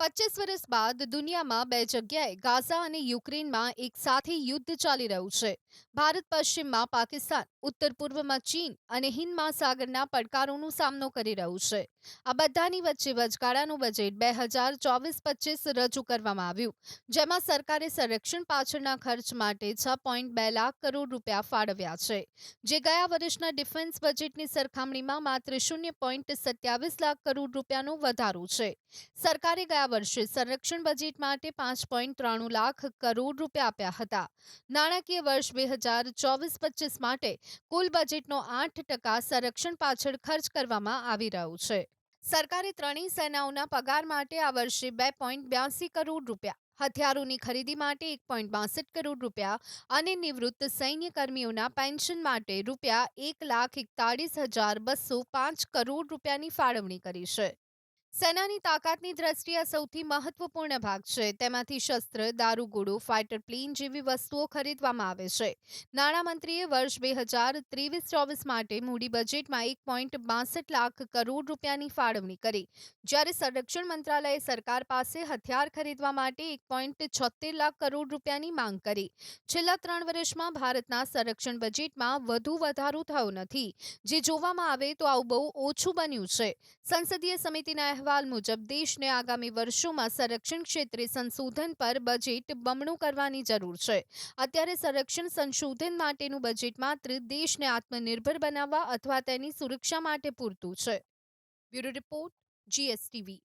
પચીસ વર્ષ બાદ દુનિયામાં બે જગ્યાએ ગાઝા અને યુક્રેનમાં એક સાથે યુદ્ધ ચાલી રહ્યું છે. ભારત, પશ્ચિમમાં પાકિસ્તાન, ઉત્તર પૂર્વમાં ચીન અને હિન્દ મહાસાગરના પડકારોનો સામનો કરી રહ્યું છે. આ બધાની વચ્ચે વચગાળાનું બજેટ બે હજાર ચોવીસ પચીસ રજૂ કરવામાં આવ્યું, જેમાં સરકારે સંરક્ષણ પાછળના ખર્ચ માટે છ પોઈન્ટ બે લાખ કરોડ રૂપિયા ફાળવ્યા છે, જે ગયા વર્ષના ડિફેન્સ બજેટની સરખામણીમાં માત્ર શૂન્ય પોઈન્ટ સત્યાવીસ લાખ કરોડ રૂપિયાનો વધારો છે. સરકારે ગયા વર્ષે સંરક્ષણ બજેટ માટે પાંચ પોઈન્ટ ત્રાણું લાખ કરોડ રૂપિયા આપ્યા હતા. નાણાકીય વર્ષ બે હજાર ચોવીસ પચીસ માટે કુલ બજેટનો આઠ ટકા સંરક્ષણ પાછળ ખર્ચ કરવામાં આવી રહ્યું છે. સરકારે ત્રણેય સેનાઓના પગાર માટે આ વર્ષે બે પોઈન્ટ બ્યાસી કરોડ રૂપિયા, હથિયારોની ખરીદી માટે એક પોઈન્ટ બાસઠ કરોડ રૂપિયા અને નિવૃત્ત સૈન્ય કર્મીઓના પેન્શન માટે રૂપિયા એક લાખ એકતાળીસ હજાર બસો પાંચ કરોડ રૂપિયાની ફાળવણી કરી છે. સેનાની તાકાતની દ્રષ્ટિએ સૌથી મહત્વપૂર્ણ ભાગ છે. તેમાંથી શસ્ત્ર, દારૂગોળો, ફાઇટર પ્લેન જેવી વસ્તુઓ ખરીદવામાં આવે છે. નાણામંત્રીએ વર્ષ બે હજાર ત્રેવીસ ચોવીસ માટે મૂડી બજેટમાં એક પોઈન્ટ બાસઠ લાખ કરોડ રૂપિયાની ફાળવણી કરી. જ્યારે સંરક્ષણ મંત્રાલયે સરકાર પાસે હથિયાર ખરીદવા માટે એક પોઈન્ટ છોતેર લાખ કરોડ રૂપિયાની માંગ કરી. છેલ્લા ત્રણ વર્ષમાં ભારતના સંરક્ષણ બજેટમાં વધુ વધારો થયો નથી. જે જોવામાં આવે તો આવું બહુ ઓછું બન્યું છે. સંસદીય સમિતિના અહેવાલ મુજબ, દેશને આગામી વર્ષોમાં સંરક્ષણ ક્ષેત્રે સંશોધન પર બજેટ બમણું કરવાની જરૂર છે. અત્યારે સંરક્ષણ સંશોધન માટેનું બજેટ માત્ર દેશને આત્મનિર્ભર બનાવવા અથવા તેની સુરક્ષા માટે પૂરતું છે. Bureau report, GSTV.